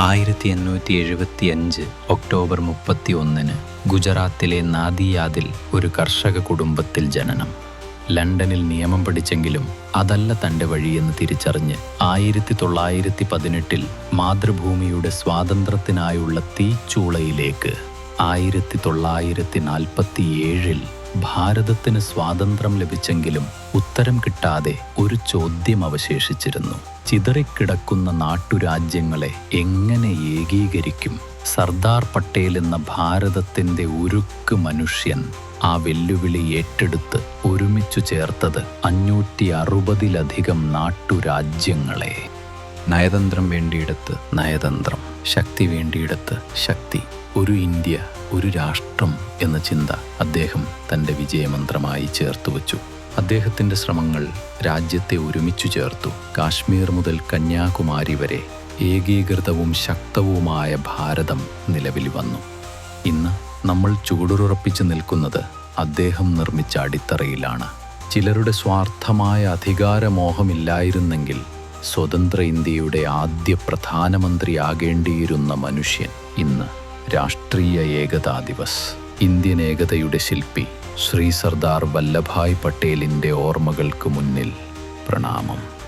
ആയിരത്തി എണ്ണൂറ്റി എഴുപത്തി അഞ്ച് ഒക്ടോബർ മുപ്പത്തി ഒന്നിന് ഗുജറാത്തിലെ നാദിയാദിൽ ഒരു കർഷക കുടുംബത്തിൽ ജനനം. ലണ്ടനിൽ നിയമം പഠിച്ചെങ്കിലും അതല്ല തന്റെ വഴിയെന്ന് തിരിച്ചറിഞ്ഞ് ആയിരത്തി തൊള്ളായിരത്തി പതിനെട്ടിൽ മാതൃഭൂമിയുടെ സ്വാതന്ത്ര്യത്തിനായുള്ള തീച്ചൂളയിലേക്ക് ആയിരത്തി തൊള്ളായിരത്തി നാൽപ്പത്തിയേഴിൽ ഭാരതത്തിന് സ്വാതന്ത്ര്യം ലഭിച്ചെങ്കിലും ഉത്തരം കിട്ടാതെ ഒരു ചോദ്യം അവശേഷിച്ചിരുന്നു. ചിതറിക്കിടക്കുന്ന നാട്ടുരാജ്യങ്ങളെ എങ്ങനെ ഏകീകരിക്കും? സർദാർ പട്ടേൽ എന്ന ഭാരതത്തിന്റെ ഉരുക്ക് മനുഷ്യൻ ആ വെല്ലുവിളി ഏറ്റെടുത്ത് ഒരുമിച്ചു ചേർത്തത് അഞ്ഞൂറ്റി അറുപതിലധികം നാട്ടുരാജ്യങ്ങളെ. നയതന്ത്രം വേണ്ടിയിടത്ത് നയതന്ത്രം ശക്തി വേണ്ടിയിടത്ത് ശക്തി. ഒരു ഇന്ത്യ ഒരു രാഷ്ട്രം എന്ന ചിന്ത അദ്ദേഹം തന്റെ വിജയമന്ത്രമായി ചേർത്തുവച്ചു. അദ്ദേഹത്തിന്റെ ശ്രമങ്ങൾ രാജ്യത്തെ ഒരുമിച്ചു ചേർത്തു. കാശ്മീർ മുതൽ കന്യാകുമാരി വരെ ഏകീകൃതവും ശക്തവുമായ ഭാരതം നിലവിൽ വന്നു. ഇന്ന് നമ്മൾ ചൂടുറപ്പിച്ചു നിൽക്കുന്നത് അദ്ദേഹം നിർമ്മിച്ച അടിത്തറയിലാണ്. ചിലരുടെ സ്വാർത്ഥമായ അധികാരമോഹമില്ലായിരുന്നെങ്കിൽ സ്വതന്ത്ര ഇന്ത്യയുടെ ആദ്യ പ്രധാനമന്ത്രിയാകേണ്ടിയിരുന്ന മനുഷ്യൻ ഇന്ന് രാഷ്ട്രീയ ഏകതാ ദിവസ്. ഇന്ത്യൻ ഏകതയുടെ ശില്പി ശ്രീ സർദാർ വല്ലഭായ് പട്ടേലിന്റെ ഓർമ്മകൾക്ക് മുന്നിൽ പ്രണാമം.